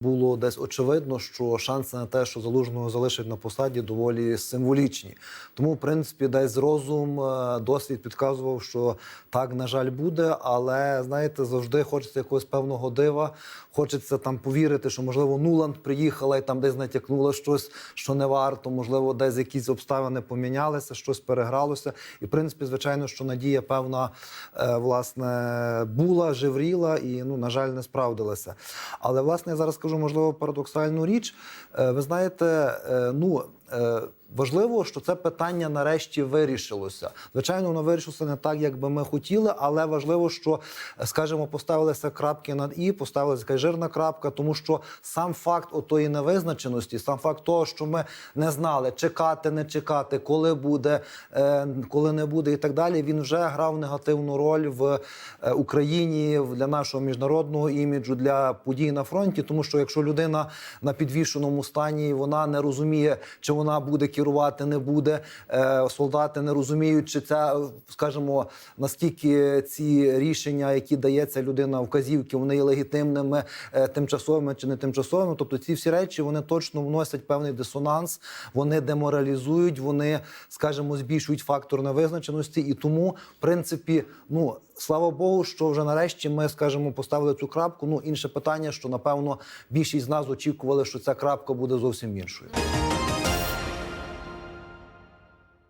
Було десь очевидно, що шанси на те, що залужного залишать на посаді, доволі символічні. Тому, в принципі, десь розум, е, досвід підказував, що так, на жаль, буде. Але знаєте, завжди хочеться якогось певного дива. Хочеться там повірити, що можливо Нуланд приїхала і там десь натякнула щось, що не варто. Можливо, десь якісь обставини помінялися, щось перегралося. І в принципі, звичайно, що надія певна е, власне була, живріла і ну на жаль, не справдилася. Але власне я зараз скажу можливо парадоксальну річ. Е, Ви знаєте, е, ну. Е, Важливо, що це питання нарешті вирішилося. Звичайно, воно вирішилося не так, як би ми хотіли, але важливо, що, скажімо, поставилися крапки над і, поставилася якась жирна крапка, тому що сам факт отої невизначеності, сам факт того, що ми не знали, чекати, не чекати, коли буде, е, коли не буде, і так далі, він вже грав негативну роль в е, Україні для нашого міжнародного іміджу, для подій на фронті. Тому що якщо людина на підвішеному стані, вона не розуміє, чи вона буде керувати, не буде. е, Солдати не розуміють, чи це, скажімо, наскільки ці рішення, які дається людина, вказівки, вони є легітимними, е, тимчасовими чи не тимчасовими. Тобто ці всі речі вони точно вносять певний дисонанс, вони деморалізують, вони, скажімо, збільшують фактор невизначеності. І тому, в принципі, ну слава Богу, що вже нарешті ми, скажімо, поставили цю крапку. Ну інше питання, що напевно більшість з нас очікували, що ця крапка буде зовсім іншою.